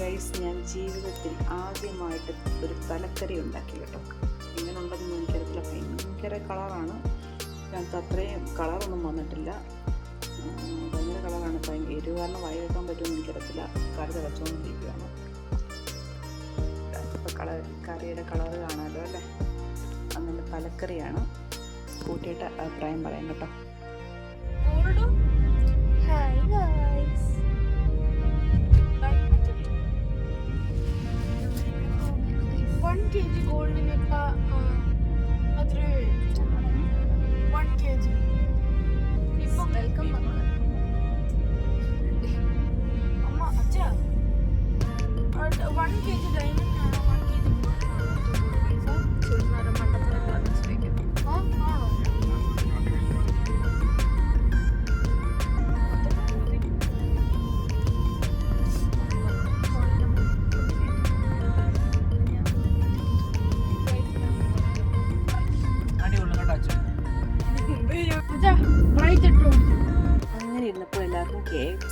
Guys ഞാൻ ജീവിതത്തിൽ ആദ്യമായിട്ട് ഒരു തലക്കറി ഉണ്ടാക്കി കേട്ടോ. ഇങ്ങനെ ഉണ്ടെന്ന് എനിക്കറിയില്ല ഭയങ്കര കളറാണ്. ഇതിനകത്ത് അത്രയും കളറൊന്നും വന്നിട്ടില്ല. ഭയങ്കര കളറാണ്. ഭയങ്കര എരിവ് കാരണം വായി വെക്കാൻ പറ്റുമെന്ന് എനിക്കറിയത്തില്ല കറി തിളച്ചുകൊണ്ടിരിക്കുകയാണ്. ഇപ്പോൾ കളർ കറിയുടെ കളറ് കാണാമല്ലോ അല്ലേ? അങ്ങനെ തലക്കറിയാണ്. കൂട്ടിയിട്ട് അഭിപ്രായം പറയാം കേട്ടോ. Hi guys. One kg ഗോൾഡിനൊക്കെ അത്ര വൺ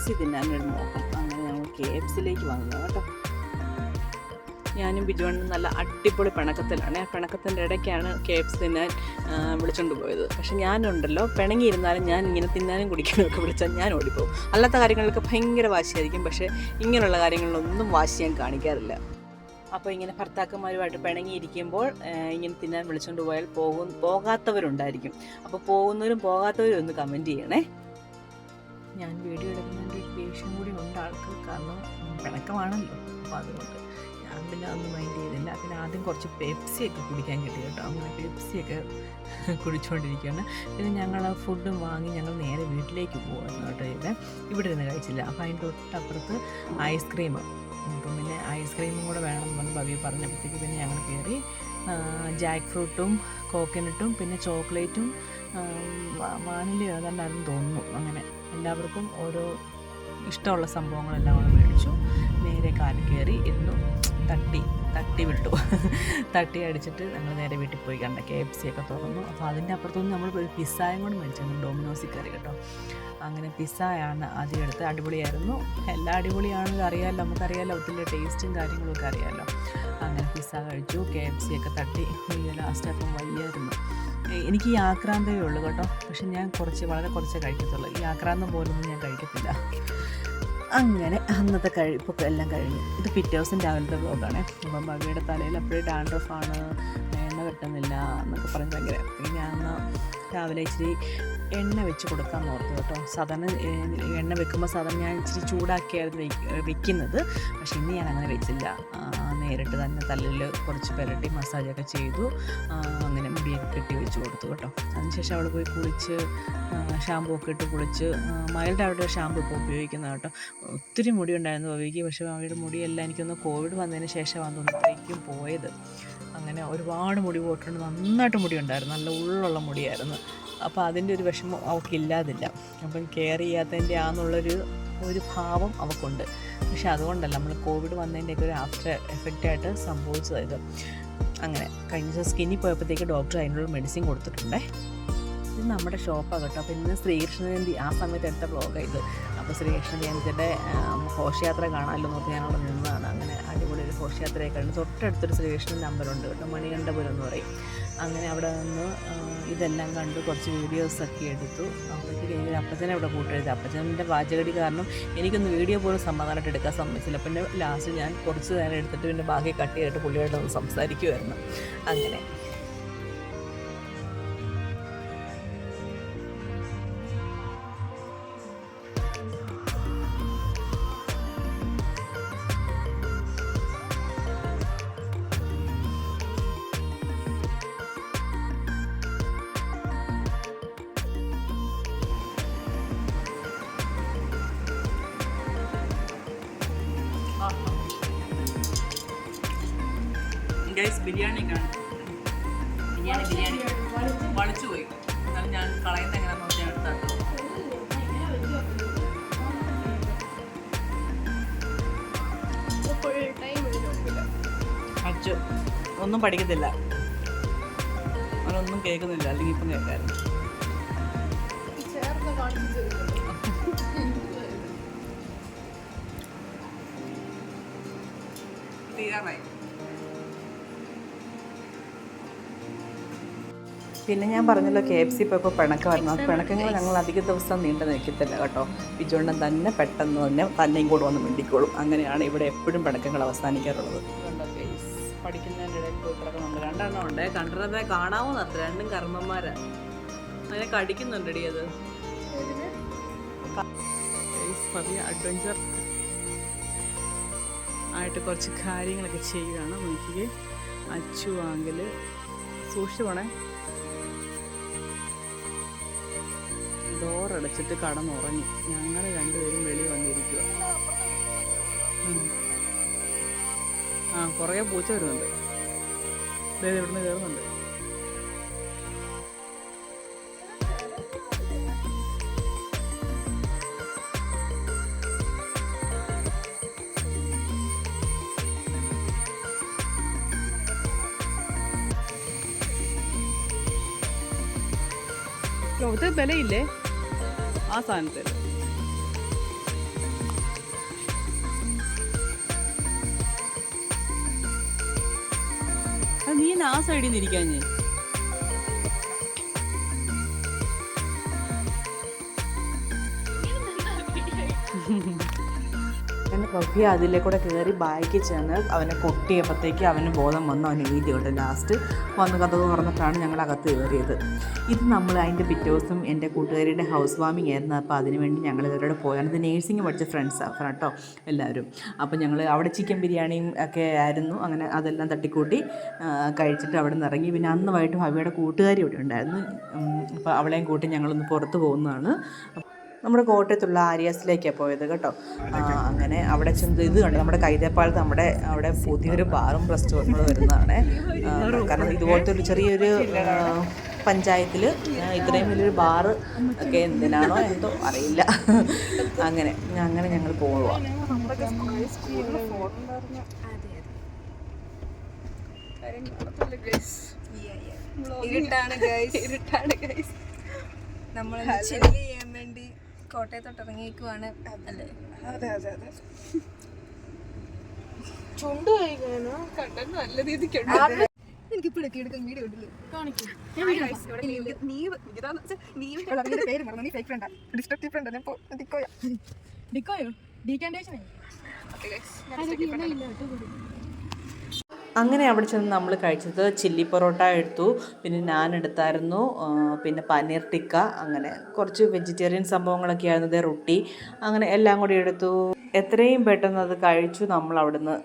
സി തിന്നാനൊരു നോക്കാം. അങ്ങനെ ഞങ്ങൾ കെ എഫ് സിയിലേക്ക് വന്നത് കേട്ടോ. ഞാനും ബിജുവണ്ണും നല്ല അടിപൊളി പിണക്കത്തിലാണ്. പിണക്കത്തിന്റെ ഇടയ്ക്കാണ് കെ എഫ് സി തിന്നാൻ വിളിച്ചുകൊണ്ട് പോയത്. പക്ഷെ ഞാനുണ്ടല്ലോ. പിണങ്ങിയിരുന്നാലും ഞാൻ ഇങ്ങനെ തിന്നാനും കുടിക്കാനും ഒക്കെ വിളിച്ചാൽ ഞാൻ ഓടിപ്പോകും അല്ലാത്ത കാര്യങ്ങളിലൊക്കെ ഭയങ്കര വാശിയായിരിക്കും. പക്ഷേ ഇങ്ങനെയുള്ള കാര്യങ്ങളിലൊന്നും വാശി ഞാൻ കാണിക്കാറില്ല. അപ്പോൾ ഇങ്ങനെ ഭർത്താക്കന്മാരുമായിട്ട് പിണങ്ങിയിരിക്കുമ്പോൾ ഇങ്ങനെ തിന്നാൻ വിളിച്ചുകൊണ്ട് പോയാൽ പോകും പോകാത്തവരുണ്ടായിരിക്കും. അപ്പോൾ പോകുന്നവരും പോകാത്തവരും ഒന്ന് കമന്റ് ചെയ്യണേ. ഞാൻ വീഡിയോ എടുക്കുന്നതിന്റെ ഒരു ദേഷ്യം കൂടി ഉണ്ട് ആൾക്ക്. കാരണം പിണക്കമാണല്ലോ. അപ്പോൾ അതുകൊണ്ട് ഞാൻ പിന്നെ അതൊന്നും മൈൻഡ് ചെയ്തില്ല. പിന്നെ ആദ്യം കുറച്ച് പെപ്സിയൊക്കെ കുടിക്കാൻ കിട്ടി കേട്ടോ. അങ്ങനെ പെപ്സിയൊക്കെ കുടിച്ചുകൊണ്ടിരിക്കുകയാണ് പിന്നെ ഞങ്ങൾ ഫുഡും വാങ്ങി ഞങ്ങൾ നേരെ വീട്ടിലേക്ക് പോകുമായിരുന്നു കേട്ടോ ഇവിടെ. ഇവിടെ ഇരുന്ന് കഴിച്ചില്ല. അപ്പോൾ അതിന്റെ തൊട്ടപ്പുറത്ത് ഐസ്ക്രീം അപ്പം പിന്നെ ഐസ്ക്രീമും കൂടെ വേണം എന്ന് ഭവി പറഞ്ഞപ്പോഴത്തേക്ക് പിന്നെ ഞങ്ങൾ കയറി ജാക്ക് ഫ്രൂട്ടും കോക്കനട്ടും പിന്നെ ചോക്ലേറ്റും വാനിലയോ അതല്ലായിരുന്നു തോന്നുന്നു അങ്ങനെ. എല്ലാവർക്കും ഓരോ ഇഷ്ടമുള്ള സംഭവങ്ങളെല്ലാം അവിടെ മേടിച്ചു. നേരെ കാൽ കയറി ഇരുന്നു. തട്ടി തട്ടി വിട്ടു. തട്ടി അടിച്ചിട്ട് ഞങ്ങൾ നേരെ വീട്ടിൽ പോയി കണ്ട കെ എഫ് സി ഒക്കെ തുറന്നു. അപ്പോൾ അതിന്റെ അപ്പുറത്തുനിന്ന് നമ്മൾ പിസ്സായും കൂടെ മേടിച്ചിരുന്നു ഡോമിനോസിൽ കയറി കേട്ടോ. അങ്ങനെ പിസ്സയാണ് ആദ്യം എടുത്ത് അടിപൊളിയായിരുന്നു. എല്ലാ അടിപൊളിയാണെന്ന് അറിയാമല്ലോ നമുക്കറിയാമല്ലോ ഒത്തിരി ടേസ്റ്റും കാര്യങ്ങളൊക്കെ അറിയാമല്ലോ അങ്ങനെ പിസ്സ കഴിച്ചു. കെ എഫ് സി ഒക്കെ തട്ടി. ലാസ്റ്റ് അപ്പം വയ്യായിരുന്നു. എനിക്ക് ഈ ആക്രാന്തമേ ഉള്ളൂ കേട്ടോ. പക്ഷെ ഞാൻ കുറച്ച് വളരെ കുറച്ചേ കഴിക്കത്തുള്ളൂ. ഈ ആക്രാന്തം പോലൊന്നും ഞാൻ കഴിക്കത്തില്ല. അങ്ങനെ അന്നത്തെ കഴിപ്പൊക്കെ എല്ലാം കഴിഞ്ഞു. ഇത് പിറ്റേ ദിവസം രാവിലത്തെ ബ്ലോഗാണ് അപ്പം ഭവിയുടെ തലയിൽ അപ്പോഴേ ഡാൻഡ്രഫാണ് എണ്ണ വെട്ടുന്നില്ല എന്നൊക്കെ പറഞ്ഞ് ഭയങ്കര ഞാൻ രാവിലെ ഇച്ചിരി എണ്ണ വെച്ച് കൊടുക്കാൻ ഓർത്തു കേട്ടോ. സാധാരണ എണ്ണ വെക്കുമ്പോൾ സാധാരണ ഞാൻ ഇച്ചിരി ചൂടാക്കിയായിരുന്നു വെക്കുന്നത്. പക്ഷേ ഇന്ന് ഞാൻ അങ്ങനെ വെച്ചില്ല. നേരിട്ട് തന്നെ തലയിൽ കുറച്ച് പുരട്ടി മസാജൊക്കെ ചെയ്തു. അങ്ങനെ മുടിയൊക്കെ കെട്ടി വെച്ച് കൊടുത്തു കേട്ടോ. അതിനുശേഷം അവൾ പോയി കുളിച്ച് ഷാമ്പൂ ഒക്കെ ഇട്ട് കുളിച്ച് മൈൽഡ് ആയിട്ട് ഷാമ്പൂ ഇപ്പോൾ ഉപയോഗിക്കുന്നത് കേട്ടോ. ഒത്തിരി മുടി ഉണ്ടായിരുന്നു ബോബിക്ക് പക്ഷേ അവയുടെ മുടിയെല്ലാം എനിക്കൊന്ന് കോവിഡ് വന്നതിന് ശേഷമാണ് തോന്നുന്നു പോയത്. അങ്ങനെ ഒരുപാട് മുടി പോയിട്ടുണ്ട്. നന്നായിട്ട് മുടി ഉണ്ടായിരുന്നു നല്ല ഉള്ളുള്ള മുടിയായിരുന്നു. അപ്പോൾ അതിന്റെ ഒരു വിഷമം അവൾക്കില്ലാതില്ല അപ്പം കെയർ ചെയ്യാത്തതിന്റെ ആന്നുള്ളൊരു ഒരു ഭാവം അവൾക്കുണ്ട് പക്ഷെ അതുകൊണ്ടല്ല നമ്മൾ കോവിഡ് വന്നതിന്റെയൊക്കെ ഒരു ആഫ്റ്റർ എഫക്റ്റായിട്ട് സംഭവിച്ചത് ഇത്. അങ്ങനെ കഴിഞ്ഞ ദിവസം സ്കിന്നിൽ പോയപ്പോഴത്തേക്ക് ഡോക്ടർ അതിനുള്ള മെഡിസിൻ കൊടുത്തിട്ടുണ്ടേ. ഇത് നമ്മുടെ ഷോപ്പാണ് കേട്ടോ. അപ്പോൾ ഇന്ന് ശ്രീകൃഷ്ണ ജയന്തി ആ സമയത്ത് എടുത്ത ബ്ലോഗാണ് ഇത്. അപ്പോൾ ശ്രീകൃഷ്ണ ജയന്തിയുടെ ഘോഷയാത്ര കാണാമല്ലോ നോക്കി ഞാനവിടെ നിന്നതാണ്. അങ്ങനെ അടിപൊളി ഒരു ഘോഷയാത്രയൊക്കെ ഉണ്ട് തൊട്ടടുത്തൊരു ശ്രീകൃഷ്ണൻ അമ്പലമുണ്ട് കേട്ടോ മണികണ്ഠപുരം എന്ന് പറയും. അങ്ങനെ അവിടെ നിന്ന് ഇതെല്ലാം കണ്ട് കുറച്ച് വീഡിയോസൊക്കെ എടുത്തു. അപ്പോഴത്തേക്ക് എനിക്ക് അപ്പച്ചനെ അവിടെ കൂട്ടെഴുതി അപ്പച്ചന്റെ വാചകടി കാരണം എനിക്കൊന്ന് വീഡിയോ പോലും സമാധാനമായിട്ട് എടുക്കാൻ സമ്മതിച്ചില്ല. പിന്നെ ലാസ്റ്റ് ഞാൻ കുറച്ച് നേരം എടുത്തിട്ട് പിന്നെ ബാക്കി കട്ട് ചെയ്തിട്ട് പുള്ളിയോടൊന്ന് സംസാരിക്കുമായിരുന്നു അങ്ങനെ. ഗൈസ് ബിരിയാണി കാണും ബിരിയാണി ബിരിയാണി. വളിച്ചു പോയി. എന്നാലും ഞാൻ കളയുന്ന എങ്ങനെ നോക്കി എടുത്താണ് അച്ചു ഒന്നും പഠിക്കത്തില്ല. അവനൊന്നും കേൾക്കുന്നില്ല. അല്ലെങ്കിൽ ഇപ്പം കേൾക്കായിരുന്നു. പിന്നെ ഞാൻ പറഞ്ഞല്ലോ കെ എഫ് സി പോയപ്പോൾ പിണക്കമായിരുന്നു ആ പിണക്കങ്ങൾ ഞങ്ങൾ അധിക ദിവസം നീണ്ടു നിൽക്കത്തില്ല കേട്ടോ. ബിജുണ്ണൻ തന്നെ പെട്ടെന്ന് തന്നെ തന്നെയും കൂടെ വന്ന് മിണ്ടിക്കോളും. അങ്ങനെയാണ് ഇവിടെ എപ്പോഴും പിണക്കങ്ങൾ അവസാനിക്കാറുള്ളത്. പഠിക്കുന്നതിന്റെ ഇടയിൽ പോയി കിടക്കുന്നുണ്ട്. രണ്ടെണ്ണം ഉണ്ട്. കണ്ടതെ കാണാവുന്ന അത്ര രണ്ടും കർമ്മന്മാരാണ് അങ്ങനെ കടിക്കുന്നുണ്ടടി അത്. പതിയ അഡ്വഞ്ചർ ആയിട്ട് കുറച്ച് കാര്യങ്ങളൊക്കെ ചെയ്യുകയാണ്. നോക്കിയേ അച്ചു ആങ്കിൽ സൂക്ഷിച്ചു പോണേ. ഡോറടച്ചിട്ട് കടന്നുറങ്ങി. ഞങ്ങൾ രണ്ടുപേരും വെളി വന്നിരിക്കുക ആ കുറേ പൂച്ച വരുന്നുണ്ട്. ദേ ഇവിടുന്ന് കയറുന്നുണ്ട് ലോകത്ത് വിലയില്ലേ ആ സാധനത്തിൽ. നീ ആ സൈഡിൽ നിന്ന് ഇരിക്കാഞ്ഞേ. പപ്പി അതിലെ കൂടെ കയറി ബാക്ക് ചെന്ന് അവനെ കൊട്ടിയപ്പോഴത്തേക്ക് അവന് ബോധം വന്നു അവൻ എഴുതിയുണ്ട് ലാസ്റ്റ് വന്ന് കഥ തുറന്നിട്ടാണ് ഞങ്ങൾ അകത്ത് കയറിയത്. ഇത് നമ്മൾ അതിന്റെ പിറ്റേ ദിവസം എന്റെ കൂട്ടുകാരിയുടെ ഹൗസ് വാമിങ് ആയിരുന്നു. അപ്പോൾ അതിന് വേണ്ടി ഞങ്ങൾ ഇവരോട് പോയാണ് ഇത് നേഴ്സിംഗ് പഠിച്ച ഫ്രണ്ട്സാണ് കേട്ടോ എല്ലാവരും. അപ്പോൾ ഞങ്ങൾ അവിടെ ചിക്കൻ ബിരിയാണിയും ഒക്കെ ആയിരുന്നു. അങ്ങനെ അതെല്ലാം തട്ടിക്കൂട്ടി കഴിച്ചിട്ട് അവിടെ നിന്ന് ഇറങ്ങി. പിന്നെ അന്ന് വൈകിട്ട് ഭവിയുടെ കൂട്ടുകാരി ഇവിടെ ഉണ്ടായിരുന്നു. അപ്പോൾ അവളെയും കൂട്ടി ഞങ്ങളൊന്ന് പുറത്ത് പോകുന്നതാണ്. നമ്മുടെ കോട്ടയത്തുള്ള ആര്യാസിലേക്കാണ് പോയത് കേട്ടോ. അങ്ങനെ അവിടെ ചെന്ന് ഇത് കണ്ടു നമ്മുടെ കൈതപ്പാലത്ത് നമ്മുടെ അവിടെ പുതിയൊരു ബാറും റെസ്റ്റോറന്റും വരുന്നതാണ്. കാരണം ഇതുപോലത്തെ ഒരു ചെറിയൊരു പഞ്ചായത്തിൽ ഇത്രയും വലിയൊരു ബാറ് ഒക്കെ എന്തിനാണോ എന്തോ അറിയില്ല. അങ്ങനെ അങ്ങനെ ഞങ്ങൾ പോവാം ഇരുട്ടാണ് ഗൈസ് ഇരുട്ടാണ് ഗൈസ് നമ്മൾ ചെല്ലിയ കോട്ടയത്തോട്ട് ഇറങ്ങിയേക്കുവാണ് അല്ലേ അതെ അതെ അതെ. ചുണ്ട് കഴിക്കാനോ കണ്ടന്റ് നല്ല രീതിക്ക് എനിക്ക് ഇപ്പൊ എടുക്കാൻ വീഡിയോ ഡിക്കോയാ അങ്ങനെ അവിടെ ചെന്ന് നമ്മൾ കഴിച്ചത്. ചില്ലി പൊറോട്ട എടുത്തു. പിന്നെ ഞാൻ എടുത്തായിരുന്നു. പിന്നെ പനീർ ടിക്ക അങ്ങനെ കുറച്ച് വെജിറ്റേറിയൻ സംഭവങ്ങളൊക്കെ ആയിരുന്നു. റൊട്ടി അങ്ങനെ എല്ലാം കൂടി എടുത്തു. എത്രയും പെട്ടെന്ന് അത് കഴിച്ചു. നമ്മൾ അവിടുന്ന്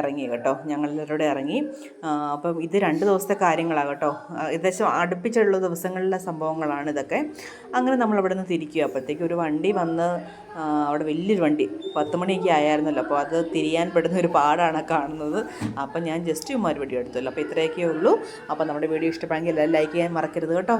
ഇറങ്ങി കേട്ടോ. ഞങ്ങളിലൂടെ ഇറങ്ങി. അപ്പം ഇത് രണ്ട് ദിവസത്തെ കാര്യങ്ങളാണ് കേട്ടോ. ഏകദേശം അടുപ്പിച്ചുള്ള ദിവസങ്ങളിലെ സംഭവങ്ങളാണ് ഇതൊക്കെ. അങ്ങനെ നമ്മൾ അവിടെ നിന്ന് തിരിക്കുക. അപ്പോഴത്തേക്ക് ഒരു വണ്ടി വന്ന് അവിടെ വലിയൊരു വണ്ടി പത്ത് മണിയൊക്കെ ആയായിരുന്നല്ലോ. അപ്പോൾ അത് തിരിയാൻ പെടുന്ന ഒരു പാടാണ് കാണുന്നത്. അപ്പം ഞാൻ ജസ്റ്റ് മറുപടി എടുത്തല്ലോ അപ്പോൾ ഇത്രയൊക്കെ ഉള്ളൂ. അപ്പോൾ നമ്മുടെ വീഡിയോ ഇഷ്ടപ്പെടുമെങ്കിൽ എല്ലാവരും ലൈക്ക് ചെയ്യാൻ മറക്കരുത് കേട്ടോ.